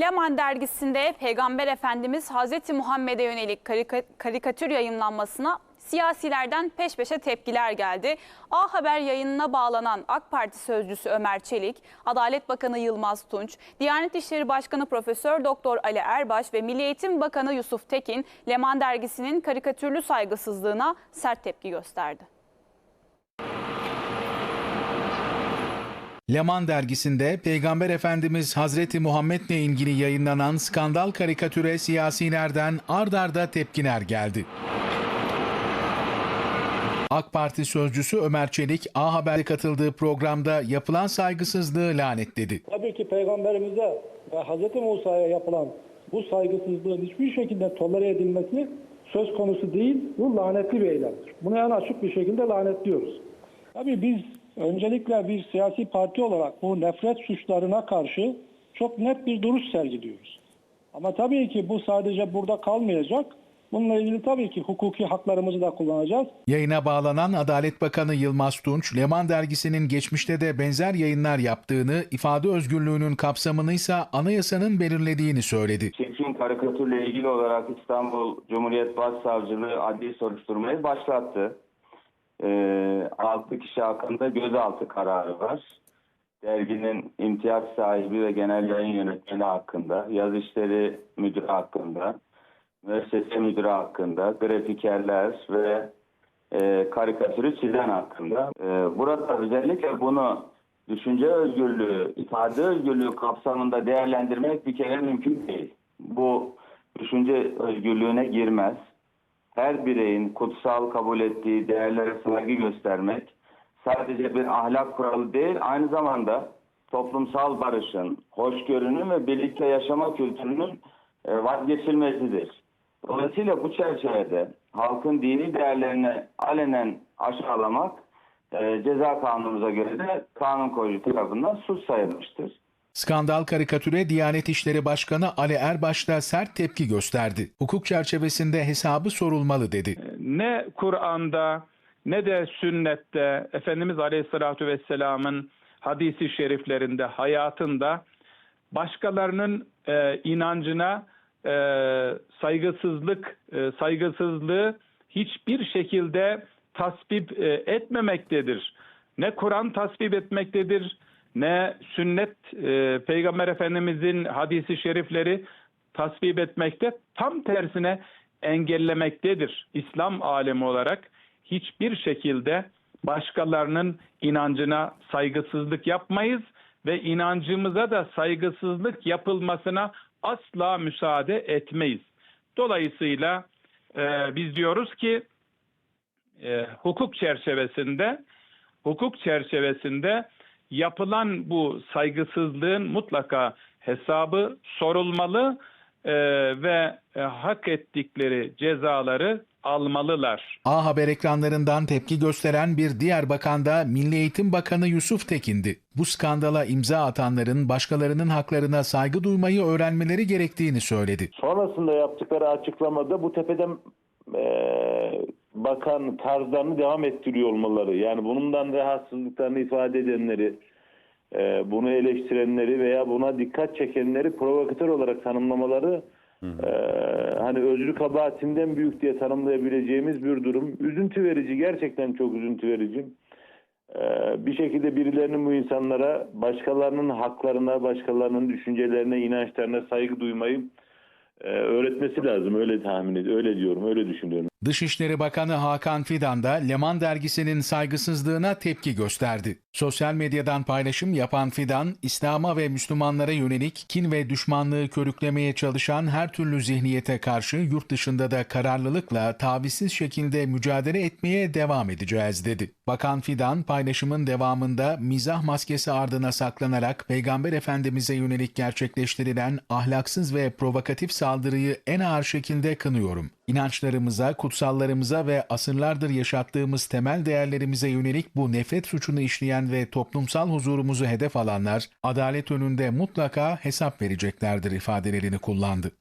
Leman dergisinde Peygamber Efendimiz Hazreti Muhammed'e yönelik karika- karikatür yayınlanmasına siyasilerden peş peşe tepkiler geldi. A Haber yayınına bağlanan AK Parti sözcüsü Ömer Çelik, Adalet Bakanı Yılmaz Tunç, Diyanet İşleri Başkanı Profesör Doktor Ali Erbaş ve Milli Eğitim Bakanı Yusuf Tekin, Leman dergisinin karikatürlü saygısızlığına sert tepki gösterdi. Leman dergisinde Peygamber Efendimiz Hazreti Muhammed'le ilgili yayınlanan skandal karikatüre siyasilerden ard arda tepkiler geldi. AK Parti sözcüsü Ömer Çelik, A Haber'e katıldığı programda yapılan saygısızlığı lanetledi. Tabii ki peygamberimize ve Hz. Musa'ya yapılan bu saygısızlığın hiçbir şekilde tolere edilmesi söz konusu değil. Bu lanetli bir eylemdir. Bunu en açık bir şekilde lanetliyoruz. Tabii biz öncelikle bir siyasi parti olarak bu nefret suçlarına karşı çok net bir duruş sergiliyoruz. Ama tabii ki bu sadece burada kalmayacak. Bununla ilgili tabii ki hukuki haklarımızı da kullanacağız. Yayına bağlanan Adalet Bakanı Yılmaz Tunç, Leman dergisinin geçmişte de benzer yayınlar yaptığını, ifade özgürlüğünün kapsamını ise anayasanın belirlediğini söyledi. Çirkin karikatürle ilgili olarak İstanbul Cumhuriyet Başsavcılığı adli soruşturmayı başlattı. Ee, 6 kişi hakkında gözaltı kararı var. Derginin imtiyaz sahibi ve genel yayın yönetmeni hakkında, yaz işleri müdürü hakkında, müessese müdürü hakkında, grafikerler ve e, karikatürü çizen hakkında. E, burada özellikle bunu düşünce özgürlüğü, ifade özgürlüğü kapsamında değerlendirmek bir kere mümkün değil. Bu düşünce özgürlüğüne girmez. Her bireyin kutsal kabul ettiği değerlere saygı göstermek sadece bir ahlak kuralı değil, aynı zamanda toplumsal barışın, hoşgörünün ve birlikte yaşama kültürünün e, vazgeçilmesidir. Dolayısıyla bu çerçevede halkın dini değerlerini alenen aşağılamak e, ceza kanunumuza göre de kanun koyucu tarafından suç sayılmıştır. Skandal karikatüre Diyanet İşleri Başkanı Ali Erbaş da sert tepki gösterdi. Hukuk çerçevesinde hesabı sorulmalı dedi. ne Kur'an'da ne de sünnette Efendimiz Aleyhisselatü Vesselam'ın hadisi şeriflerinde, hayatında başkalarının e, inancına e, saygısızlık, e, saygısızlığı hiçbir şekilde tasvip e, etmemektedir. Ne Kur'an tasvip etmektedir, ne sünnet e, Peygamber Efendimizin hadisi şerifleri tasvip etmekte. Tam tersine engellemektedir. İslam alemi olarak hiçbir şekilde başkalarının inancına saygısızlık yapmayız ve inancımıza da saygısızlık yapılmasına asla müsaade etmeyiz. Dolayısıyla e, biz diyoruz ki e, hukuk çerçevesinde hukuk çerçevesinde yapılan bu saygısızlığın mutlaka hesabı sorulmalı e, ve e, hak ettikleri cezaları almalılar. A Haber ekranlarından tepki gösteren bir diğer bakan da Milli Eğitim Bakanı Yusuf Tekin'di. Bu skandala imza atanların başkalarının haklarına saygı duymayı öğrenmeleri gerektiğini söyledi. Sonrasında yaptıkları açıklamada bu tepeden eee, bakan tarzlarını devam ettiriyor olmaları. Yani bundan rahatsızlıklarını ifade edenleri, eee, bunu eleştirenleri veya buna dikkat çekenleri provokatör olarak tanımlamaları eee, hani özrü kabahatinden büyük diye tanımlayabileceğimiz bir durum. Üzüntü verici, gerçekten çok üzüntü verici. Eee, bir şekilde birilerinin bu insanlara başkalarının haklarına, başkalarının düşüncelerine, inançlarına saygı duymayı eee, öğretmesi lazım. Öyle tahmin ediyorum, öyle diyorum, öyle düşünüyorum. Dışişleri Bakanı Hakan Fidan da Leman dergisinin saygısızlığına tepki gösterdi. Sosyal medyadan paylaşım yapan Fidan, İslam'a ve Müslümanlara yönelik kin ve düşmanlığı körüklemeye çalışan her türlü zihniyete karşı yurt dışında da kararlılıkla tavizsiz şekilde mücadele etmeye devam edeceğiz dedi. Bakan Fidan paylaşımın devamında mizah maskesi ardına saklanarak Peygamber Efendimiz'e yönelik gerçekleştirilen ahlaksız ve provokatif saldırıyı en ağır şekilde kınıyorum. İnançlarımıza, kutsallarımıza ve asırlardır yaşattığımız temel değerlerimize yönelik bu nefret suçunu işleyen ve toplumsal huzurumuzu hedef alanlar adalet önünde mutlaka hesap vereceklerdir ifadelerini kullandı.